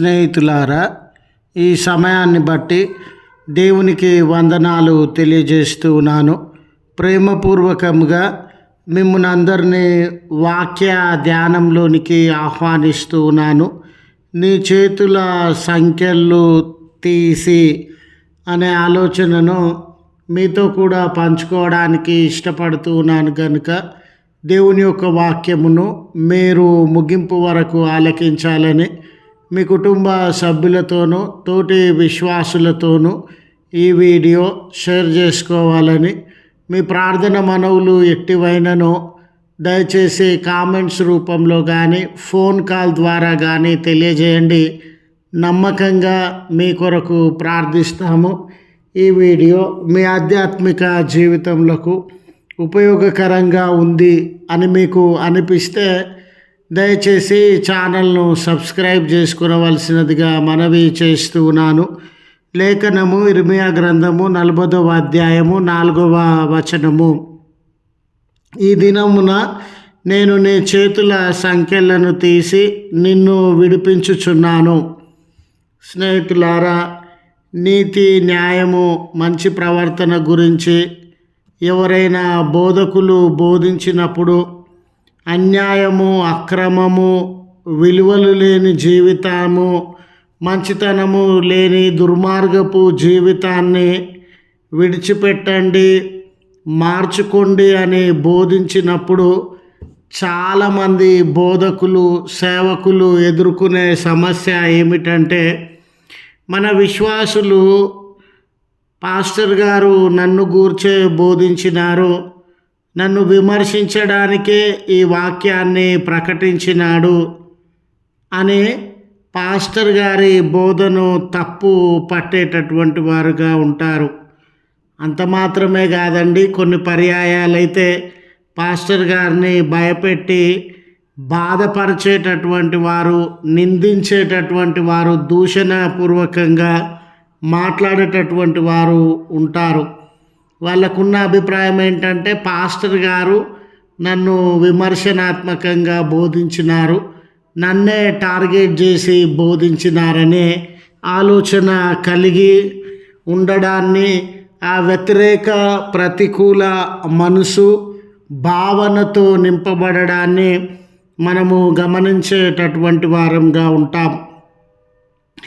స్నేహితులారా ఈ సమయాన్ని బట్టి దేవునికి వందనాలు తెలియజేస్తూ ఉన్నాను. ప్రేమపూర్వకంగా మిమ్మల్ని అందరినీ వాక్య ధ్యానంలోనికి ఆహ్వానిస్తూ ఉన్నాను. నీ చేతుల సంఖ్యలు తీసి అనే ఆలోచనను మీతో కూడా పంచుకోవడానికి ఇష్టపడుతూ ఉన్నాను కనుక దేవుని యొక్క వాక్యమును మీరు ముగింపు వరకు ఆలకించాలని మీ కుటుంబ సభ్యులతోనూ తోటి విశ్వాసులతోనూ ఈ వీడియో షేర్ చేసుకోవాలని మీ ప్రార్థన మనవులు ఎట్టివైనను దయచేసి కామెంట్స్ రూపంలో కానీ ఫోన్ కాల్ ద్వారా కానీ తెలియజేయండి. నమ్మకంగా మీ కొరకు ప్రార్థిస్తాము. ఈ వీడియో మీ ఆధ్యాత్మిక జీవితంలో ఉపయోగకరంగా ఉంది అని మీకు అనిపిస్తే దయచేసి ఛానల్ను సబ్స్క్రైబ్ చేసుకునవలసినదిగా మనవి చేస్తూ ఉన్నాను. లేఖనము ఇర్మియా గ్రంథము నలభదవ అధ్యాయము నాలుగవ వచనము. ఈ దినమున నేను నీ చేతుల సంఖ్యలను తీసి నిన్ను విడిపించుచున్నాను. స్నేహితులారా నీతి న్యాయము మంచి ప్రవర్తన గురించి ఎవరైనా బోధకులు బోధించినప్పుడు అన్యాయము అక్రమము విలువలు లేని జీవితము మంచితనము లేని దుర్మార్గపు జీవితాన్ని విడిచిపెట్టండి మార్చుకోండి అని బోధించినప్పుడు చాలామంది బోధకులు సేవకులు ఎదుర్కొనే సమస్య ఏమిటంటే మన విశ్వాసులు పాస్టర్ గారు నన్ను గూర్చే బోధించినారు నన్ను విమర్శించడానికే ఈ వాక్యాన్ని ప్రకటించినాడు అనే పాస్టర్ గారి బోధను తప్పు పట్టేటటువంటి వారుగా ఉంటారు. అంత మాత్రమే కాదండి కొన్ని పర్యాయాలైతే పాస్టర్ గారిని భయపెట్టి బాధపరిచేటటువంటి వారు నిందించేటటువంటి వారు దూషణపూర్వకంగా మాట్లాడేటటువంటి వారు ఉంటారు. వాళ్ళకున్న అభిప్రాయం ఏంటంటే పాస్టర్ గారు నన్ను విమర్శనాత్మకంగా బోధించినారు. నన్నే టార్గెట్ చేసి బోధించినారనే ఆలోచన కలిగి ఉండడాన్ని ఆ వ్యతిరేక ప్రతికూల మనసు భావనతో నింపబడడాన్ని మనము గమనించేటటువంటి వారంగా ఉంటాం.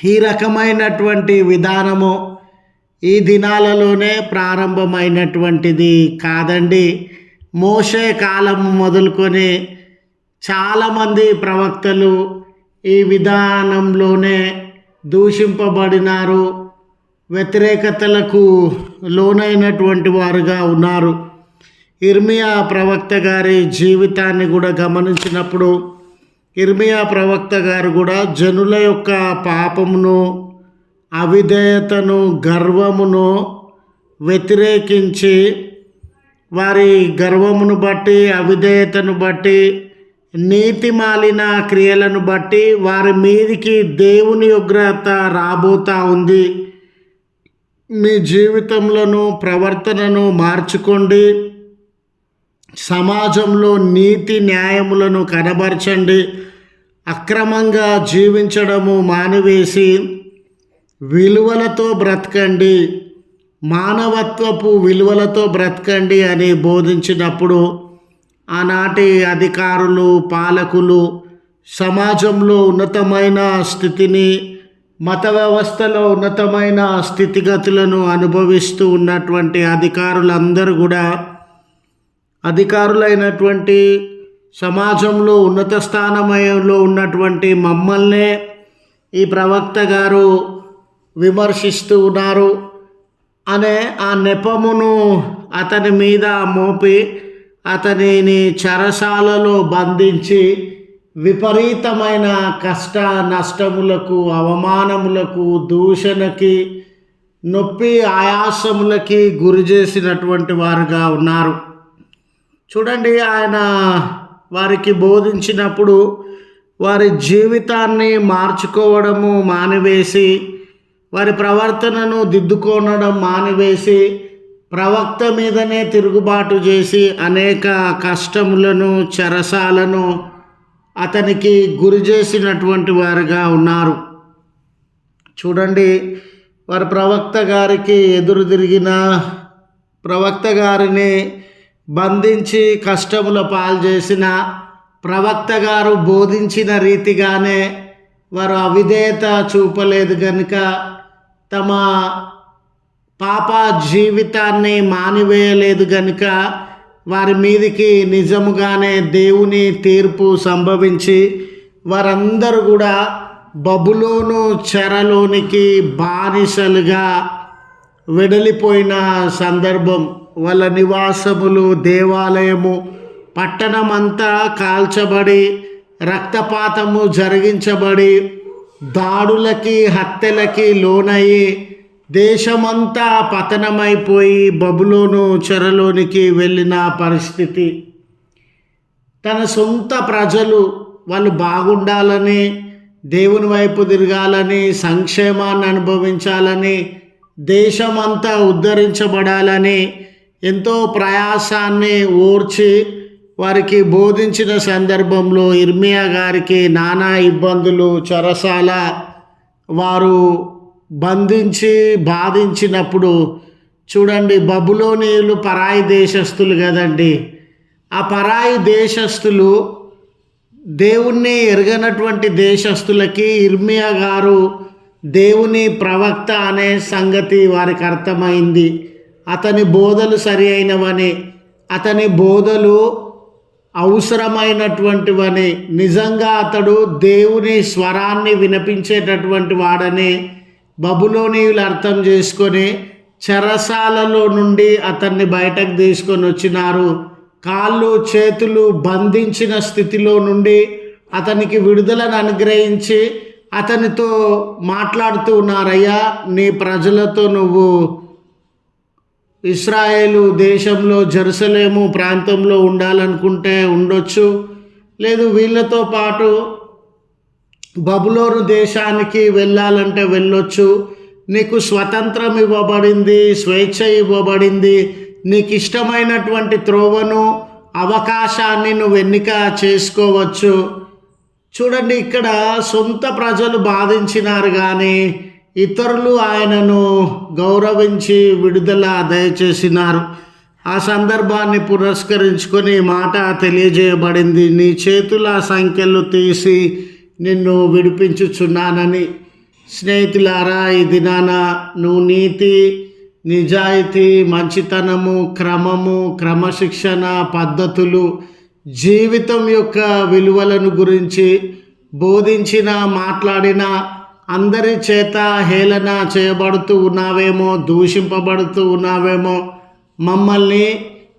ఈ రకమైనటువంటి విధానము ఈ దినాలలోనే ప్రారంభమైనటువంటిది కాదండి. మోసే కాలం మొదలుకొని చాలామంది ప్రవక్తలు ఈ విధానంలోనే దూషింపబడినారు. వ్యతిరేకతలకు లోనైనటువంటి వారుగా ఉన్నారు. ఇర్మియా ప్రవక్త గారి జీవితాన్ని కూడా గమనించినప్పుడు ఇర్మియా ప్రవక్త గారు కూడా జనుల యొక్క పాపమును అవిధేయతను గర్వమును వ్యతిరేకించి వారి గర్వమును బట్టి అవిధేయతను బట్టి నీతి మాలిన క్రియలను బట్టి వారి మీదికి దేవుని ఉగ్రత రాబోతా ఉంది. మీ జీవితంలోను ప్రవర్తనను మార్చుకోండి. సమాజంలో నీతి న్యాయములను కనబరచండి. అక్రమంగా జీవించడము మానివేసి విలువలతో బ్రతకండి. మానవత్వపు విలువలతో బ్రతకండి అని బోధించినప్పుడు ఆనాటి అధికారులు పాలకులు సమాజంలో ఉన్నతమైన స్థితిని మత వ్యవస్థలో ఉన్నతమైన స్థితిగతులను అనుభవిస్తూ ఉన్నటువంటి అధికారులందరూ కూడా అధికారులైనటువంటి సమాజంలో ఉన్నత స్థానమయంలో ఉన్నటువంటి మమ్మల్నే ఈ ప్రవక్త గారు విమర్శిస్తూ ఉన్నారు. అనే ఆ నెపమును అతని మీద మోపి అతనిని చెరసాలలో బంధించి విపరీతమైన కష్ట నష్టములకు అవమానములకు దూషణకి నొప్పి ఆయాసములకి గురి చేసినటువంటి వారుగా ఉన్నారు. చూడండి ఆయన వారికి బోధించినప్పుడు వారి జీవితాన్ని మార్చుకోవడము మానివేసి వారి ప్రవర్తనను దిద్దుకోనడం మానివేసి ప్రవక్త మీదనే తిరుగుబాటు చేసి అనేక కష్టములను చెరసాలను అతనికి గురి చేసినటువంటి వారుగా ఉన్నారు. చూడండి వారి ప్రవక్త గారికి ఎదురు తిరిగిన ప్రవక్త గారిని బంధించి కష్టముల పాలు చేసిన ప్రవక్త గారు బోధించిన రీతిగానే వారు అవిధేయత చూపలేదు కనుక తమ పాప జీవితాన్ని మానివేయలేదు గనుక వారి మీదికి నిజముగానే దేవుని తీర్పు సంభవించి వారందరూ కూడా బబులోను చెరలోనికి బానిసలుగా వెడలిపోయిన సందర్భం వాళ్ళ నివాసములు దేవాలయము పట్టణమంతా కాల్చబడి రక్తపాతము జరిగించబడి దాడులకి హత్యలకి లోనయ్యి దేశమంతా పతనమైపోయి బబులోను చెరలోనికి వెళ్ళిన పరిస్థితి. తన సొంత ప్రజలు వాళ్ళు బాగుండాలని దేవుని వైపు తిరగాలని సంక్షేమాన్ని అనుభవించాలని దేశమంతా ఉద్ధరించబడాలని ఎంతో ప్రయాసాన్ని ఓర్చి వారికి బోధించిన సందర్భంలో ఇర్మియా గారికి నానా ఇబ్బందులు చరసాల వారు బంధించి బాధించినప్పుడు చూడండి బబులోనియులు పరాయి దేశస్థులు కదండి. ఆ పరాయి దేశస్థులు దేవుణ్ణి ఎరగనటువంటి దేశస్థులకి ఇర్మియా గారు దేవుని ప్రవక్త అనే సంగతి వారికి అర్థమైంది. అతని బోధలు సరి అయినవని అతని బోధలు అవసరమైనటువంటివని నిజంగా అతడు దేవుని స్వరాన్ని వినిపించేటటువంటి వాడని బబులోనీయులు అర్థం చేసుకొని చెరసాలలో నుండి అతన్ని బయటకు తీసుకొని వచ్చినారు. కాళ్ళు చేతులు బంధించిన స్థితిలో నుండి అతనికి విడుదలను అనుగ్రహించి అతనితో మాట్లాడుతూ ఉన్నారయ్యా నీ ప్రజలతో నువ్వు ఇస్రాయేలు దేశంలో జెరూసలేము ప్రాంతంలో ఉండాలనుకుంటే ఉండొచ్చు. లేదు వీళ్ళతో పాటు బబులోను దేశానికి వెళ్ళాలంటే వెళ్ళొచ్చు. నీకు స్వతంత్రం ఇవ్వబడింది స్వేచ్ఛ ఇవ్వబడింది. నీకు ఇష్టమైనటువంటి త్రోవను అవకాశాన్ని నువ్వు ఎన్నిక చేసుకోవచ్చు. చూడండి ఇక్కడ సొంత ప్రజలు బాధించినారు కానీ ఇతరులు ఆయనను గౌరవించి విడుదల దయచేసినారు. ఆ సందర్భాన్ని పురస్కరించుకొని మాట తెలియజేయబడింది. నీ చేతుల సంఖ్యలు తీసి నిన్ను విడిపించుచున్నానని. స్నేహితులారా ఈ దినాన నువ్వు నీతి నిజాయితీ మంచితనము క్రమము క్రమశిక్షణ పద్ధతులు జీవితం యొక్క విలువలను గురించి బోధించిన మాట్లాడిన అందరి చేత హేళన చేయబడుతూ ఉన్నావేమో దూషింపబడుతూ ఉన్నావేమో మమ్మల్ని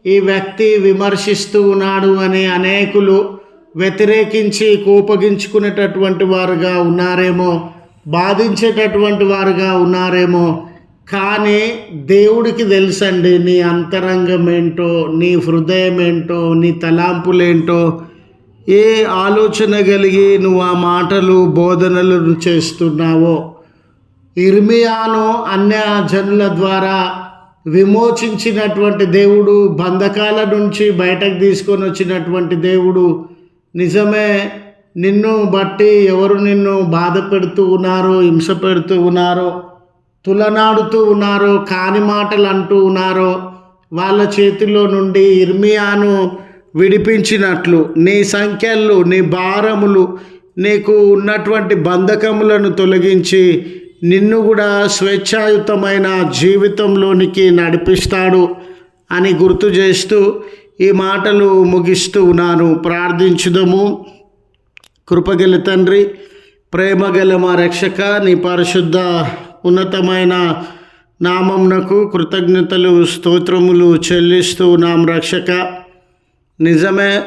ఈ వ్యక్తి విమర్శిస్తూ ఉన్నాడు అని అనేకులు వ్యతిరేకించి కోపగించుకునేటటువంటి వారుగా ఉన్నారేమో బాధించేటటువంటి వారుగా ఉన్నారేమో కానీ దేవుడికి తెలుసండి నీ అంతరంగం ఏంటో నీ హృదయం ఏంటో నీ తలాంపులేంటో ఏ ఆలోచన కలిగి నువ్వు ఆ మాటలు బోధనలు చేస్తున్నావో? ఇర్మియాను అన్య జనుల ద్వారా విమోచించినటువంటి దేవుడు బంధకాల నుంచి బయటకు తీసుకొని వచ్చినటువంటి దేవుడు నిజమే. నిన్ను బట్టి ఎవరు నిన్ను బాధ పెడుతూ ఉన్నారో హింస పెడుతూ ఉన్నారో తులనాడుతూ ఉన్నారో కాని మాటలు అంటూ ఉన్నారో వాళ్ళ చేతిలో నుండి ఇర్మియాను విడిపించినట్లు. నీ సంఖ్యలు నీ భారములు నీకు ఉన్నటువంటి బంధకములను తొలగించి నిన్ను కూడా స్వేచ్ఛాయుతమైన జీవితంలోనికి నడిపిస్తాడు అని గుర్తు చేస్తూ ఈ మాటలు ముగిస్తూ ఉన్నాను. ప్రార్థించుదము. కృపగల తండ్రి ప్రేమగల మా రక్షక నీ పరిశుద్ధ ఉన్నతమైన నామంనకు కృతజ్ఞతలు స్తోత్రములు చెల్లిస్తూ నాం రక్షక. నిజమే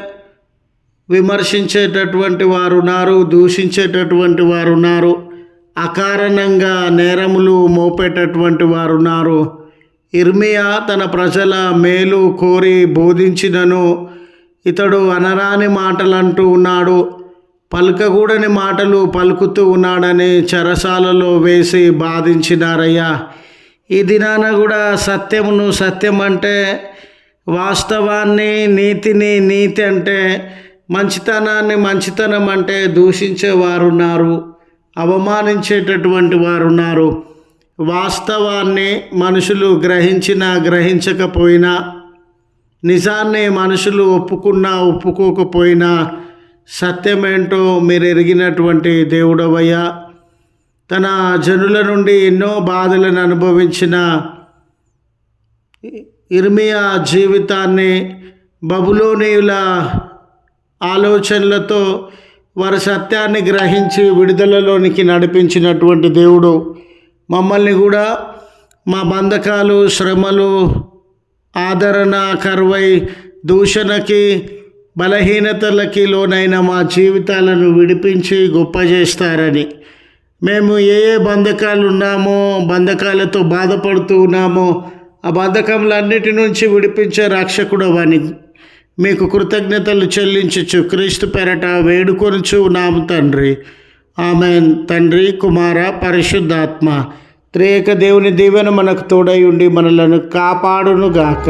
విమర్శించేటటువంటి వారు ఉన్నారు దూషించేటటువంటి వారు ఉన్నారు అకారణంగా నేరములు మోపేటటువంటి వారు ఉన్నారు. ఇర్మియా తన ప్రజల మేలు కోరి బోధించినను ఇతడు అనరాని మాటలు అంటూ ఉన్నాడు. పలుకగూడని మాటలు పలుకుతూ ఉన్నాడని చెరసాలలో వేసి బాధించినారయ్యా. ఈ దినాన కూడా సత్యమును సత్యం అంటే వాస్తవాన్ని నీతిని నీతి అంటే మంచితనాన్ని మంచితనం అంటే దూషించేవారున్నారు అవమానించేటటువంటి వారు ఉన్నారు వాస్తవాన్ని మనుషులు గ్రహించినా గ్రహించకపోయినా నిజాన్ని మనుషులు ఒప్పుకున్నా ఒప్పుకోకపోయినా సత్యమేంటో మీరు ఎరిగినటువంటి దేవుడవయ్యా. తన జనుల నుండి ఎన్నో బాధలను అనుభవించిన ఇర్మియా జీవితాన్ని బబులోనియుల ఆలోచనలతో వారి సత్యాన్ని గ్రహించి విడుదలలోనికి నడిపించినటువంటి దేవుడు. మమ్మల్ని కూడా మా బంధకాలు శ్రమలు ఆదరణ కరువై దూషణకి బలహీనతలకి లోనైన మా జీవితాలను విడిపించి గొప్ప చేస్తారని. మేము ఏ ఏ బంధకాలు ఉన్నామో బంధకాలతో బాధపడుతూ ఉన్నామో ఆ బద్ధకములన్నిటి నుంచి విడిపించే రక్షకుడు అని మీకు కృతజ్ఞతలు చెల్లించచ్చు క్రీస్తు పెరట వేడుకొనుచు నాము తండ్రి. ఆమె తండ్రి కుమార పరిశుద్ధాత్మ త్రేక దేవుని దీవెన మనకు తోడై ఉండి మనలను కాపాడునుగాక.